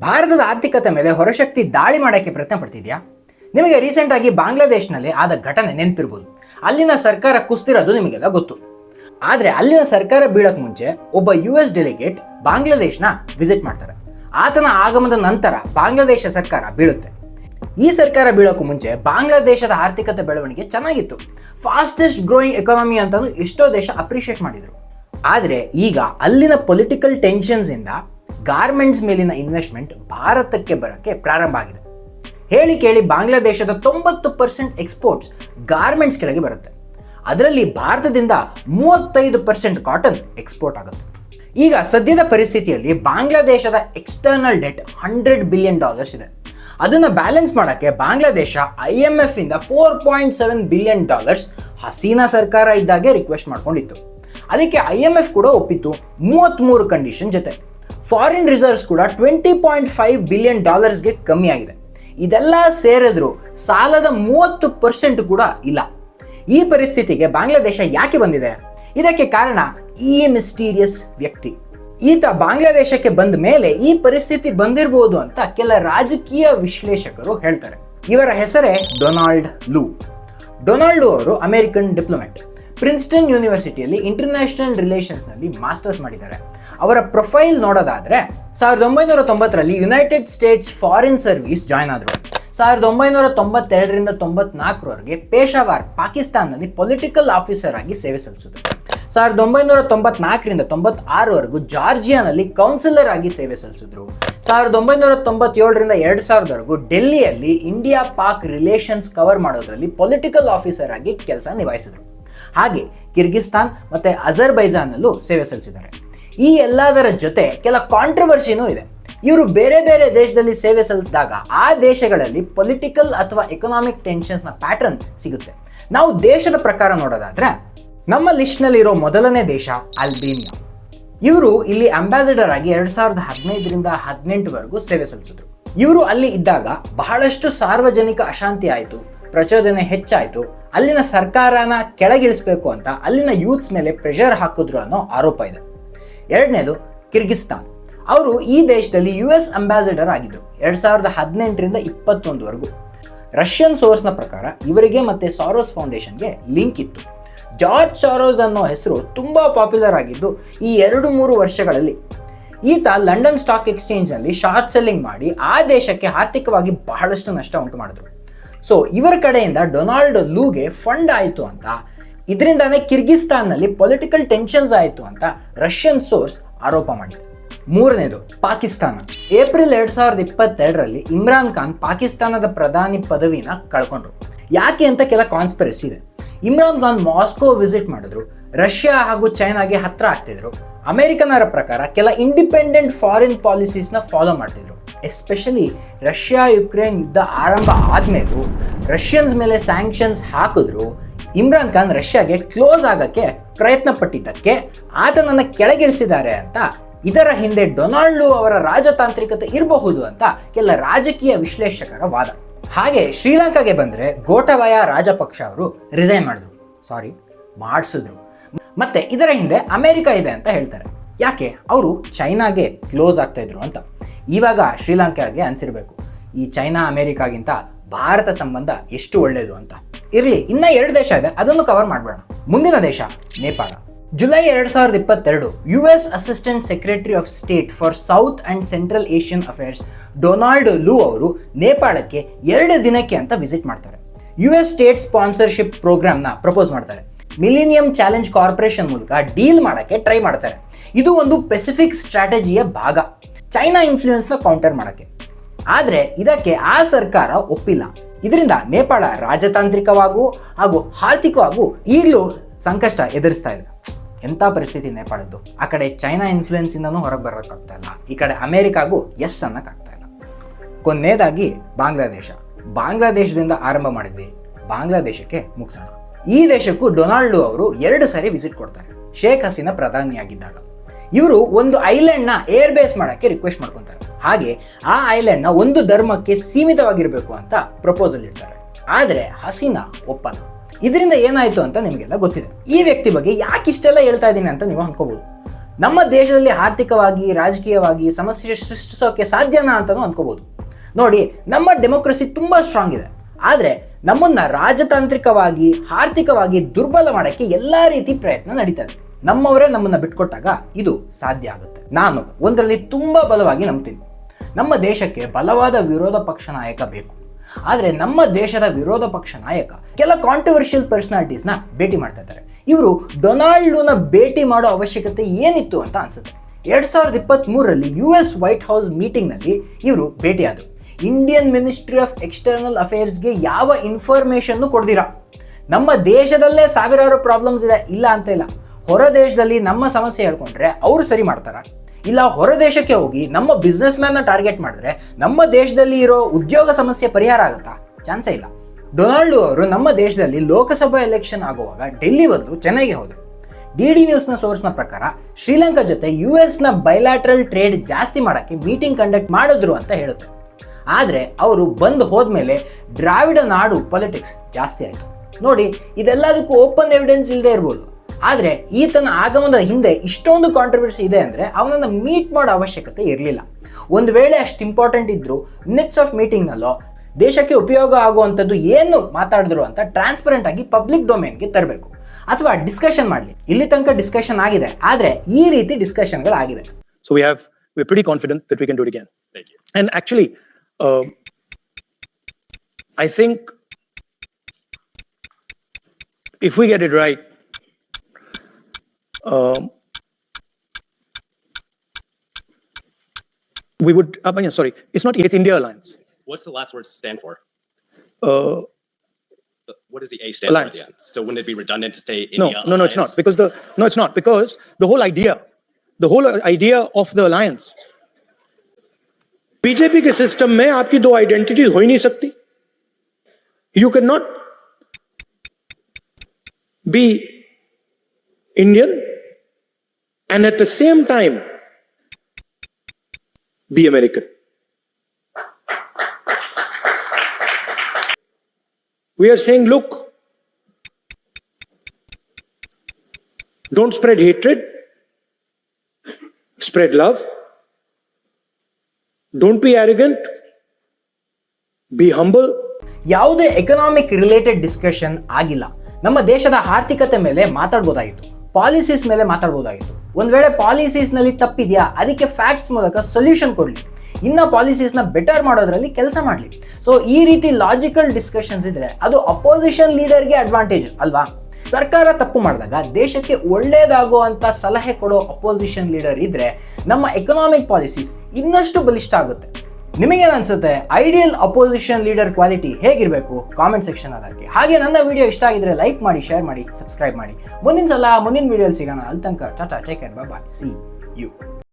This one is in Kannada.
ಭಾರತದ ಆರ್ಥಿಕತೆ ಮೇಲೆ ಹೊರಶಕ್ತಿ ದಾಳಿ ಮಾಡೋಕ್ಕೆ ಪ್ರಯತ್ನ ಪಡ್ತಿದ್ಯಾ? ನಿಮಗೆ ರೀಸೆಂಟ್ ಆಗಿ ಬಾಂಗ್ಲಾದೇಶ್ನಲ್ಲಿ ಆದ ಘಟನೆ ನೆನಪಿರ್ಬೋದು. ಅಲ್ಲಿನ ಸರ್ಕಾರ ಕುಸ್ತಿರೋದು ನಿಮಗೆಲ್ಲ ಗೊತ್ತು. ಆದರೆ ಅಲ್ಲಿನ ಸರ್ಕಾರ ಬೀಳೋಕ್ಕೆ ಮುಂಚೆ ಒಬ್ಬ ಯು ಎಸ್ ಡೆಲಿಗೇಟ್ ಬಾಂಗ್ಲಾದೇಶ್ನ ವಿಸಿಟ್ ಮಾಡ್ತಾರೆ. ಆತನ ಆಗಮನದ ನಂತರ ಬಾಂಗ್ಲಾದೇಶ ಸರ್ಕಾರ ಬೀಳುತ್ತೆ. ಈ ಸರ್ಕಾರ ಬೀಳೋಕ್ಕೂ ಮುಂಚೆ ಬಾಂಗ್ಲಾದೇಶದ ಆರ್ಥಿಕತೆ ಬೆಳವಣಿಗೆ ಚೆನ್ನಾಗಿತ್ತು. ಫಾಸ್ಟೆಸ್ಟ್ ಗ್ರೋಯಿಂಗ್ ಎಕಾನಮಿ ಅಂತಲೂ ಎಷ್ಟೋ ದೇಶ ಅಪ್ರಿಷಿಯೇಟ್ ಮಾಡಿದ್ರು. ಆದರೆ ಈಗ ಅಲ್ಲಿನ ಪೊಲಿಟಿಕಲ್ ಟೆನ್ಷನ್ಸ್ ಇಂದ ಗಾರ್ಮೆಂಟ್ಸ್ ಮೇಲಿನ ಇನ್ವೆಸ್ಟ್ಮೆಂಟ್ ಭಾರತಕ್ಕೆ ಬರೋಕ್ಕೆ ಪ್ರಾರಂಭ ಆಗಿದೆ. ಹೇಳಿ ಕೇಳಿ ಬಾಂಗ್ಲಾದೇಶದ ತೊಂಬತ್ತು ಪರ್ಸೆಂಟ್ ಎಕ್ಸ್ಪೋರ್ಟ್ಸ್ ಗಾರ್ಮೆಂಟ್ಸ್ ಕೆಳಗೆ ಬರುತ್ತೆ. ಅದರಲ್ಲಿ ಭಾರತದಿಂದ ಮೂವತ್ತೈದು ಪರ್ಸೆಂಟ್ ಕಾಟನ್ ಎಕ್ಸ್ಪೋರ್ಟ್ ಆಗುತ್ತೆ. ಈಗ ಸದ್ಯದ ಪರಿಸ್ಥಿತಿಯಲ್ಲಿ ಬಾಂಗ್ಲಾದೇಶದ external debt hundred billion dollars ಇದೆ. ಅದನ್ನು ಬ್ಯಾಲೆನ್ಸ್ ಮಾಡೋಕ್ಕೆ ಬಾಂಗ್ಲಾದೇಶ ಐ ಎಂ ಎಫ್ ಇಂದ four point seven billion dollars Hasina ಸರ್ಕಾರ ಇದ್ದಾಗೆ ರಿಕ್ವೆಸ್ಟ್ ಮಾಡ್ಕೊಂಡಿತ್ತು. ಅದಕ್ಕೆ ಐ ಎಂ ಎಫ್ ಕೂಡ ಒಪ್ಪಿತ್ತು ಮೂವತ್ತ್ಮೂರು ಕಂಡೀಷನ್ ಜೊತೆ. ಫಾರಿನ್ ರಿಸರ್ವ್ಸ್ ಕೂಡ ಟ್ವೆಂಟಿ ಪಾಯಿಂಟ್ ಫೈವ್ ಬಿಲಿಯನ್ ಡಾಲರ್ಸ್ಗೆ ಕಮ್ಮಿ ಆಗಿದೆ. ಇದೆಲ್ಲ ಸೇರಿದ್ರು ಸಾಲದ ಮೂವತ್ತು ಪರ್ಸೆಂಟ್ ಕೂಡ ಇಲ್ಲ. ಈ ಪರಿಸ್ಥಿತಿಗೆ ಬಾಂಗ್ಲಾದೇಶ ಯಾಕೆ ಬಂದಿದೆ? ಇದಕ್ಕೆ ಕಾರಣ ಈ ಮಿಸ್ಟೀರಿಯಸ್ ವ್ಯಕ್ತಿ. ಈತ ಬಾಂಗ್ಲಾದೇಶಕ್ಕೆ ಬಂದ ಮೇಲೆ ಈ ಪರಿಸ್ಥಿತಿ ಬಂದಿರಬಹುದು ಅಂತ ಕೆಲ ರಾಜಕೀಯ ವಿಶ್ಲೇಷಕರು ಹೇಳ್ತಾರೆ. ಇವರ ಹೆಸರೇ ಡೊನಾಲ್ಡ್ ಲೂ. ಡೊನಾಲ್ಡ್ ಅವರು ಅಮೆರಿಕನ್ ಡಿಪ್ಲೊಮ್ಯಾಟ್. ಪ್ರಿನ್ಸ್ಟನ್ ಯೂನಿವರ್ಸಿಟಿಯಲ್ಲಿ ಇಂಟರ್ನ್ಯಾಷನಲ್ ರಿಲೇಷನ್ಸ್ನಲ್ಲಿ ಮಾಸ್ಟರ್ಸ್ ಮಾಡಿದ್ದಾರೆ. ಅವರ ಪ್ರೊಫೈಲ್ ನೋಡೋದಾದ್ರೆ ಸಾವಿರದ ಒಂಬೈನೂರ ತೊಂಬತ್ತರಲ್ಲಿ United States foreign service join ಆದರು. ಸಾವಿರದ ಒಂಬೈನೂರ ತೊಂಬತ್ತೆರಡರಿಂದ ತೊಂಬತ್ನಾಲ್ಕರವರೆಗೆ ಪೇಶಾವಾರ್ ಪಾಕಿಸ್ತಾನದಲ್ಲಿ ಪೊಲಿಟಿಕಲ್ ಆಫೀಸರ್ ಆಗಿ ಸೇವೆ ಸಲ್ಲಿಸಿದರು ಸಾವಿರದ ಒಂಬೈನೂರ ತೊಂಬತ್ನಾಲ್ಕರಿಂದ ತೊಂಬತ್ತಾರವರೆಗೂ ಜಾರ್ಜಿಯಾನಲ್ಲಿ ಕೌನ್ಸಿಲರ್ ಆಗಿ ಸೇವೆ ಸಲ್ಲಿಸಿದ್ರು. ಸಾವಿರದ ಒಂಬೈನೂರ ತೊಂಬತ್ತೇಳರಿಂದ ಎರಡು ಸಾವಿರದವರೆಗೂ ಡೆಲ್ಲಿಯಲ್ಲಿ ಇಂಡಿಯಾ ಪಾಕ್ ರಿಲೇಷನ್ಸ್ ಕವರ್ ಮಾಡೋದ್ರಲ್ಲಿ ಪೊಲಿಟಿಕಲ್ ಆಫೀಸರ್ ಆಗಿ ಕೆಲಸ ನಿಭಾಯಿಸಿದರು. ಹಾಗೆ ಕಿರ್ಗಿಸ್ತಾನ್ ಮತ್ತು ಅಜರ್ಬೈಜಾನ್ನಲ್ಲೂ ಸೇವೆ ಸಲ್ಲಿಸಿದ್ದಾರೆ. ಈ ಎಲ್ಲದರ ಜೊತೆ ಕೆಲ ಕಾಂಟ್ರವರ್ಸಿನೂ ಇದೆ. ಇವರು ಬೇರೆ ಬೇರೆ ದೇಶದಲ್ಲಿ ಸೇವೆ ಸಲ್ಲಿಸಿದಾಗ ಆ ದೇಶಗಳಲ್ಲಿ ಪೊಲಿಟಿಕಲ್ ಅಥವಾ ಎಕನಾಮಿಕ್ ಟೆನ್ಷನ್ಸ್ನ ಪ್ಯಾಟರ್ನ್ ಸಿಗುತ್ತೆ. ನಾವು ದೇಶದ ಪ್ರಕಾರ ನೋಡೋದಾದ್ರೆ, ನಮ್ಮ ಲಿಸ್ಟ್ನಲ್ಲಿರೋ ಮೊದಲನೇ ದೇಶ ಅಲ್ಬೇನಿಯಾ. ಇವರು ಇಲ್ಲಿ ಅಂಬಾಸಿಡರ್ ಆಗಿ ಎರಡ್ ಸಾವಿರದ ಹದಿನೈದರಿಂದ ಹದಿನೆಂಟುವರೆಗೂ ಸೇವೆ ಸಲ್ಲಿಸಿದ್ರು. ಇವರು ಅಲ್ಲಿ ಇದ್ದಾಗ ಬಹಳಷ್ಟು ಸಾರ್ವಜನಿಕ ಅಶಾಂತಿ ಆಯಿತು, ಪ್ರಚೋದನೆ ಹೆಚ್ಚಾಯಿತು, ಅಲ್ಲಿನ ಸರ್ಕಾರನ ಕೆಳಗಿಳಿಸ್ಬೇಕು ಅಂತ ಅಲ್ಲಿನ ಯೂತ್ಸ್ ಮೇಲೆ ಪ್ರೆಷರ್ ಹಾಕಿದ್ರು ಅನ್ನೋ ಆರೋಪ ಇದೆ. ಎರಡನೇದು ಕಿರ್ಗಿಸ್ತಾನ್. ಅವರು ಈ ದೇಶದಲ್ಲಿ ಯು ಎಸ್ ಅಂಬಾಸಿಡರ್ ಆಗಿದ್ದರು ಎರಡ್ ಸಾವಿರದ ಹದಿನೆಂಟರಿಂದ ಇಪ್ಪತ್ತೊಂದುವರೆಗೂ. ರಷ್ಯನ್ ಸೋರ್ಸ್ನ ಪ್ರಕಾರ ಇವರಿಗೆ ಮತ್ತೆ ಸಾರೋಸ್ ಫೌಂಡೇಶನ್ಗೆ ಲಿಂಕ್ ಇತ್ತು. ಜಾರ್ಜ್ ಸಾರೋಸ್ ಅನ್ನೋ ಹೆಸರು ತುಂಬ ಪಾಪ್ಯುಲರ್ ಆಗಿದ್ದು ಈ ಎರಡು ಮೂರು ವರ್ಷಗಳಲ್ಲಿ. ಈತ ಲಂಡನ್ ಸ್ಟಾಕ್ ಎಕ್ಸ್ಚೇಂಜ್ನಲ್ಲಿ ಶಾರ್ಟ್ ಸೆಲ್ಲಿಂಗ್ ಮಾಡಿ ಆ ದೇಶಕ್ಕೆ ಆರ್ಥಿಕವಾಗಿ ಬಹಳಷ್ಟು ನಷ್ಟ ಉಂಟು ಮಾಡಿದ್ರು. ಸೊ ಇವರ ಕಡೆಯಿಂದ ಡೊನಾಲ್ಡ್ ಲೂಗೆ ಫಂಡ್ ಆಯಿತು ಅಂತ ಇದರಿಂದಾನೇ ಕಿರ್ಗಿಸ್ತಾನ್ನಲ್ಲಿ ಪೊಲಿಟಿಕಲ್ ಟೆನ್ಷನ್ಸ್ ಆಯಿತು ಅಂತ ರಷ್ಯನ್ ಸೋರ್ಸ್ ಆರೋಪ ಮಾಡಿದೆ. ಮೂರನೇದು, ಪಾಕಿಸ್ತಾನ. ಏಪ್ರಿಲ್ ಎರಡ್ ಸಾವಿರದ ಇಪ್ಪತ್ತೆರಡರಲ್ಲಿ ಇಮ್ರಾನ್ ಖಾನ್ ಪಾಕಿಸ್ತಾನದ ಪ್ರಧಾನಿ ಪದವಿನ ಕಳ್ಕೊಂಡ್ರು. ಯಾಕೆ ಅಂತ ಕೆಲ ಕಾನ್ಸ್ಪಿರಸಿ ಇದೆ. ಇಮ್ರಾನ್ ಖಾನ್ ಮಾಸ್ಕೋ ವಿಸಿಟ್ ಮಾಡಿದ್ರು ರಷ್ಯಾ ಹಾಗೂ ಚೈನಾಗೆ ಹತ್ರ ಆಗ್ತಿದ್ರು. ಅಮೆರಿಕನರ ಪ್ರಕಾರ ಕೆಲ ಇಂಡಿಪೆಂಡೆಂಟ್ ಫಾರಿನ್ ಪಾಲಿಸೀಸ್ನ ಫಾಲೋ ಮಾಡ್ತಿದ್ರು. ಎಸ್ಪೆಷಲಿ ರಷ್ಯಾ ಯುಕ್ರೇನ್ ಯುದ್ಧ ಆರಂಭ ಆದ್ಮೇಲೂ ರಷ್ಯನ್ಸ್ ಮೇಲೆ ಸ್ಯಾಂಕ್ಷನ್ಸ್ ಹಾಕಿದ್ರು ಇಮ್ರಾನ್ ಖಾನ್ ರಷ್ಯಾಗೆ ಕ್ಲೋಸ್ ಆಗಕ್ಕೆ ಪ್ರಯತ್ನ ಪಟ್ಟಿದ್ದಕ್ಕೆ ಆತನನ್ನ ಕೆಳಗಿಳಿಸಿದ್ದಾರೆ ಅಂತ, ಇದರ ಹಿಂದೆ ಡೊನಾಲ್ಡ್ ಅವರ ರಾಜತಾಂತ್ರಿಕತೆ ಇರಬಹುದು ಅಂತ ಕೆಲ ರಾಜಕೀಯ ವಿಶ್ಲೇಷಕರ ವಾದ. ಹಾಗೆ ಶ್ರೀಲಂಕಾಗೆ ಬಂದ್ರೆ ಗೋಟಬಾಯ ರಾಜಪಕ್ಷ ಅವರು ರಿಸೈನ್ ಮಾಡಿದ್ರು. ಸಾರಿ ಮಾಡಿಸಿದ್ರು. ಮತ್ತೆ ಇದರ ಹಿಂದೆ ಅಮೆರಿಕ ಇದೆ ಅಂತ ಹೇಳ್ತಾರೆ. ಯಾಕೆ? ಅವರು ಚೈನಾಗೆ ಕ್ಲೋಸ್ ಆಗ್ತಾ ಇದ್ರು ಅಂತ. ಇವಾಗ ಶ್ರೀಲಂಕಾಗೆ ಅನ್ಸಿರ್ಬೇಕು. ಈ ಚೈನಾ ಅಮೆರಿಕಾಗಿಂತ ಭಾರತ ಸಂಬಂಧ ಎಷ್ಟು ಒಳ್ಳೆಯದು ಅಂತ. ಇರಲಿ, ಇನ್ನ ಎರಡು ದೇಶ ಇದೆ, ಅದನ್ನು ಕವರ್ ಮಾಡಬೇಡ. ಮುಂದಿನ ದೇಶ, ನೇಪಾಳ. ಜುಲೈ ಎರಡು ಸಾವಿರದ ಇಪ್ಪತ್ತೆರಡು U S assistant secretary of state for south and central Asian affairs Donald Lu ಅವರು ನೇಪಾಳಕ್ಕೆ ಎರಡು ದಿನಕ್ಕೆ ಅಂತ ವಿಸಿಟ್ ಮಾಡ್ತಾರೆ. ಯು ಎಸ್ ಸ್ಟೇಟ್ ಸ್ಪಾನ್ಸರ್ಶಿಪ್ ಪ್ರೋಗ್ರಾಮ್ನ ಪ್ರಪೋಸ್ ಮಾಡ್ತಾರೆ. ಮಿಲಿನಿಯಂ ಚಾಲೆಂಜ್ ಕಾರ್ಪೊರೇಷನ್ ಮೂಲಕ ಡೀಲ್ ಮಾಡೋಕ್ಕೆ ಟ್ರೈ ಮಾಡ್ತಾರೆ. ಇದು ಒಂದು ಪೆಸಿಫಿಕ್ ಸ್ಟ್ರಾಟಜಿಯ ಭಾಗ. ಚೈನಾ ಇನ್ಫ್ಲೂಯೆನ್ಸ್ನ ಕೌಂಟರ್ ಮಾಡೋಕ್ಕೆ. ಆದರೆ ಇದಕ್ಕೆ ಆ ಸರ್ಕಾರ ಒಪ್ಪಿಲ್ಲ. ಇದರಿಂದ ನೇಪಾಳ ರಾಜತಾಂತ್ರಿಕವಾಗೂ ಹಾಗೂ ಆರ್ಥಿಕವಾಗೂ ಈಗಲೂ ಸಂಕಷ್ಟ ಎದುರಿಸ್ತಾ ಇದೆ. ಎಂಥ ಪರಿಸ್ಥಿತಿ ನೇಪಾಳದ್ದು? ಆ ಕಡೆ ಚೈನಾ ಇನ್ಫ್ಲುಯೆನ್ಸಿಂದನೂ ಹೊರಗೆ ಬರೋಕ್ಕಾಗ್ತಾ ಇಲ್ಲ. ಈ ಕಡೆ ಅಮೇರಿಕಾಗೂ ಎಸ್ ಅನ್ನೋಕ್ಕಾಗ್ತಾ ಇಲ್ಲ. ಕೊನೆಯದಾಗಿ ಬಾಂಗ್ಲಾದೇಶ. ಬಾಂಗ್ಲಾದೇಶದಿಂದ ಆರಂಭ ಮಾಡಿದ್ವಿ. ಬಾಂಗ್ಲಾದೇಶಕ್ಕೆ ಮುಗಿಸೋಣ. ಈ ದೇಶಕ್ಕೂ ಡೊನಾಲ್ಡ್ ಅವರು ಎರಡು ಸಾರಿ ವಿಸಿಟ್ ಕೊಡ್ತಾರೆ. ಶೇಖ್ ಹಸೀನಾ ಪ್ರಧಾನಿಯಾಗಿದ್ದಾಗ. ಇವರು ಒಂದು ಐಲ್ಯಾಂಡ್ನ ಏರ್ ಬೇಸ್ ಮಾಡೋಕ್ಕೆ ರಿಕ್ವೆಸ್ಟ್ ಮಾಡ್ಕೊತಾರೆ. ಹಾಗೆ ಆ ಐಲ್ಯಾಂಡ್ನ ಒಂದು ಧರ್ಮಕ್ಕೆ ಸೀಮಿತವಾಗಿರಬೇಕು ಅಂತ ಪ್ರಪೋಸಲ್ ಇಡ್ತಾರೆ. ಆದರೆ ಹಸೀನಾ ಒಪ್ಪಲ್ಲ. ಇದರಿಂದ ಏನಾಯಿತು ಅಂತ ನಿಮಗೆಲ್ಲ ಗೊತ್ತಿದೆ. ಈ ವ್ಯಕ್ತಿ ಬಗ್ಗೆ ಯಾಕೆ ಇಷ್ಟೆಲ್ಲ ಹೇಳ್ತಾ ಇದ್ದೀನಿ ಅಂತ ನೀವು ಅನ್ಕೋಬಹುದು ನಮ್ಮ ದೇಶದಲ್ಲಿ ಆರ್ಥಿಕವಾಗಿ, ರಾಜಕೀಯವಾಗಿ ಸಮಸ್ಯೆ ಸೃಷ್ಟಿಸೋಕೆ ಸಾಧ್ಯನಾ ಅಂತಲೂ ಅನ್ಕೋಬಹುದು ನೋಡಿ, ನಮ್ಮ ಡೆಮೋಕ್ರಸಿ ತುಂಬಾ ಸ್ಟ್ರಾಂಗ್ ಇದೆ. ಆದರೆ ನಮ್ಮನ್ನ ರಾಜತಾಂತ್ರಿಕವಾಗಿ, ಆರ್ಥಿಕವಾಗಿ ದುರ್ಬಲ ಮಾಡೋಕ್ಕೆ ಎಲ್ಲಾ ರೀತಿ ಪ್ರಯತ್ನ ನಡೀತದೆ ನಮ್ಮವರೇ ನಮ್ಮನ್ನ ಬಿಟ್ಕೊಟ್ಟಾಗ ಇದು ಸಾಧ್ಯ ಆಗುತ್ತೆ. ನಾನು ಒಂದರಲ್ಲಿ ತುಂಬಾ ಬಲವಾಗಿ ನಂಬ್ತೀನಿ. ನಮ್ಮ ದೇಶಕ್ಕೆ ಬಲವಾದ ವಿರೋಧ ಪಕ್ಷ ನಾಯಕ ಬೇಕು. ಆದರೆ ನಮ್ಮ ದೇಶದ ವಿರೋಧ ಪಕ್ಷ ನಾಯಕ ಕೆಲ ಕಾಂಟ್ರವರ್ಷಿಯಲ್ ಪರ್ಸನಾಲಿಟೀಸ್ನ ಭೇಟಿ ಮಾಡ್ತಾ ಇದ್ದಾರೆ. ಇವರು ಡೊನಾಲ್ಡ್ನ ಭೇಟಿ ಮಾಡೋ ಅವಶ್ಯಕತೆ ಏನಿತ್ತು ಅಂತ ಅನ್ಸುತ್ತೆ. ಎರಡ್ ಸಾವಿರದ ಇಪ್ಪತ್ತ್ ಮೂರರಲ್ಲಿ ಯು ಎಸ್ ವೈಟ್ ಹೌಸ್ ಮೀಟಿಂಗ್ನಲ್ಲಿ ಇವರು ಭೇಟಿಯಾದರು. ಇಂಡಿಯನ್ ಮಿನಿಸ್ಟ್ರಿ ಆಫ್ ಎಕ್ಸ್ಟರ್ನಲ್ ಅಫೇರ್ಸ್ಗೆ ಯಾವ ಇನ್ಫಾರ್ಮೇಶನ್ ಕೊಡ್ದಿರಾ. ನಮ್ಮ ದೇಶದಲ್ಲೇ ಸಾವಿರಾರು ಪ್ರಾಬ್ಲಮ್ಸ್ ಇದೆ, ಇಲ್ಲ ಅಂತ ಇಲ್ಲ. ಹೊರ ದೇಶದಲ್ಲಿ ನಮ್ಮ ಸಮಸ್ಯೆ ಹೇಳ್ಕೊಂಡ್ರೆ ಅವರು ಸರಿ ಮಾಡ್ತಾರ? ಇಲ್ಲ ಹೊರ ದೇಶಕ್ಕೆ ಹೋಗಿ ನಮ್ಮ ಬಿಸ್ನೆಸ್ ಮ್ಯಾನ್ನ ಟಾರ್ಗೆಟ್ ಮಾಡಿದ್ರೆ ನಮ್ಮ ದೇಶದಲ್ಲಿ ಇರೋ ಉದ್ಯೋಗ ಸಮಸ್ಯೆ ಪರಿಹಾರ ಆಗುತ್ತಾ? ಚಾನ್ಸೇ ಇಲ್ಲ. ಡೊನಾಲ್ಡ್ ಅವರು ನಮ್ಮ ದೇಶದಲ್ಲಿ ಲೋಕಸಭಾ ಎಲೆಕ್ಷನ್ ಆಗುವಾಗ ಡೆಲ್ಲಿ ಬದಲು ಚೆನ್ನೈಗೆ ಹೋದರು. ಡಿ ಡಿ ನ್ಯೂಸ್ನ ಸೋರ್ಸ್ನ ಪ್ರಕಾರ ಶ್ರೀಲಂಕಾ ಜೊತೆ ಯು ಎಸ್ನ ಬೈಲ್ಯಾಟ್ರಲ್ ಟ್ರೇಡ್ ಜಾಸ್ತಿ ಮಾಡೋಕ್ಕೆ ಮೀಟಿಂಗ್ ಕಂಡಕ್ಟ್ ಮಾಡಿದ್ರು ಅಂತ ಹೇಳುತ್ತೆ. ಆದರೆ ಅವರು ಬಂದು ಹೋದ್ಮೇಲೆ ದ್ರಾವಿಡ ನಾಡು ಪೊಲಿಟಿಕ್ಸ್ ಜಾಸ್ತಿ ಆಯಿತು. ನೋಡಿ, ಇದೆಲ್ಲದಕ್ಕೂ ಓಪನ್ ಎವಿಡೆನ್ಸ್ ಇಲ್ಲದೆ ಇರ್ಬೋದು. ಆದರೆ ಈತನ ಆಗಮನದ ಹಿಂದೆ ಇಷ್ಟೊಂದು ಕಾಂಟ್ರವರ್ಸಿ ಇದೆ ಅಂದರೆ ಅವನನ್ನು ಮೀಟ್ ಮಾಡೋ ಅವಶ್ಯಕತೆ ಇರಲಿಲ್ಲ. ಒಂದು ವೇಳೆ ಅಷ್ಟು ಇಂಪಾರ್ಟೆಂಟ್ ಇದ್ದರೂ ಮಿನಿಟ್ಸ್ ಆಫ್ ಮೀಟಿಂಗ್ನಲ್ಲೋ ದೇಶಕ್ಕೆ ಉಪಯೋಗ ಆಗುವಂಥದ್ದು ಏನು ಮಾತಾಡಿದ್ರು ಅಂತ ಟ್ರಾನ್ಸ್ಪರೆಂಟ್ ಆಗಿ ಪಬ್ಲಿಕ್ ಡೊಮೇನ್ಗೆ ತರಬೇಕು. ಅಥವಾ ಡಿಸ್ಕಷನ್ ಮಾಡಲಿ. ಇಲ್ಲಿ ತನಕ ಡಿಸ್ಕಷನ್ ಆಗಿದೆ. ಆದರೆ ಈ ರೀತಿ ಡಿಸ್ಕಷನ್ಗಳಾಗಿದೆ so we have we pretty confident that we can do it again and actually I think if we get it right um, we would, uh, yeah, sorry, it's not, it's India Alliance. What's the last word stand for? Uh, The- What does the A stand Alliance. for at the end? So wouldn't it be redundant to say no, India? no, no, it's not Alliance? because the, no, it's not because the whole idea, the whole idea of the alliance BJP के सिस्टम में आपकी दो आइडेंटिटी हो ही नहीं सकती you can not be Indian and at the same time be American. We are saying, look, don't spread hatred, spread love. Don't be arrogant, be humble. ಯಾವುದೇ ಎಕನಾಮಿಕ್ ರಿಲೇಟೆಡ್ ಡಿಸ್ಕಷನ್ ಆಗಿಲ್ಲ ನಮ್ಮ ದೇಶದ ಆರ್ಥಿಕತೆ ಮೇಲೆ ಮಾತಾಡ್ಬೋದಾಗಿತ್ತು ಪಾಲಿಸೀಸ್ ಮೇಲೆ ಮಾತಾಡ್ಬೋದಾಗಿತ್ತು ಒಂದ್ ವೇಳೆ ಪಾಲಿಸೀಸ್ನಲ್ಲಿ ತಪ್ಪಿದ್ಯಾ, ಅದಕ್ಕೆ ಫ್ಯಾಕ್ಟ್ಸ್ ಮೂಲಕ ಸೊಲ್ಯೂಷನ್ ಕೊಡ್ಲಿ. ಇನ್ನ ಪಾಲಿಸೀಸ್ನ ಬೆಟರ್ ಮಾಡೋದ್ರಲ್ಲಿ ಕೆಲಸ ಮಾಡಲಿ. ಸೊ ಈ ರೀತಿ ಲಾಜಿಕಲ್ ಡಿಸ್ಕಷನ್ಸ್ ಇದ್ರೆ ಅದು ಅಪೋಸಿಷನ್ ಲೀಡರ್ಗೆ ಅಡ್ವಾಂಟೇಜ್ ಅಲ್ವಾ? ಸರ್ಕಾರ ತಪ್ಪು ಮಾಡಿದಾಗ, ದೇಶಕ್ಕೆ ಒಳ್ಳೇದಾಗುವಂತ ಸಲಹೆ ಕೊಡೋ ಅಪೋಸಿಷನ್ ಲೀಡರ್ ಇದ್ರೆ, ನಮ್ಮ ಎಕನಾಮಿಕ್ ಪಾಲಿಸೀಸ್ ಇನ್ನಷ್ಟು ಬಲಿಷ್ಠ ಆಗುತ್ತೆ. ನಿಮಗೇನು ಅನ್ಸುತ್ತೆ ಐಡಿಯಲ್ ಅಪೋಸಿಷನ್ ಲೀಡರ್ ಕ್ವಾಲಿಟಿ ಹೇಗಿರಬೇಕು? ಕಾಮೆಂಟ್ ಸೆಕ್ಷನ್ ಅದಕ್ಕೆ ಹಾಗೆ ನನ್ನ ವಿಡಿಯೋ ಇಷ್ಟ ಆಗಿದ್ರೆ ಲೈಕ್ ಮಾಡಿ ಶೇರ್ ಮಾಡಿ ಸಬ್ಸ್ಕ್ರೈಬ್ ಮಾಡಿ. ಮುಂದಿನ ಸಲ, ಮುಂದಿನ ವಿಡಿಯೋಲಿ ಸಿಗೋಣ. ಅಲ್ಲಿ ತನಕ tata take care bye see you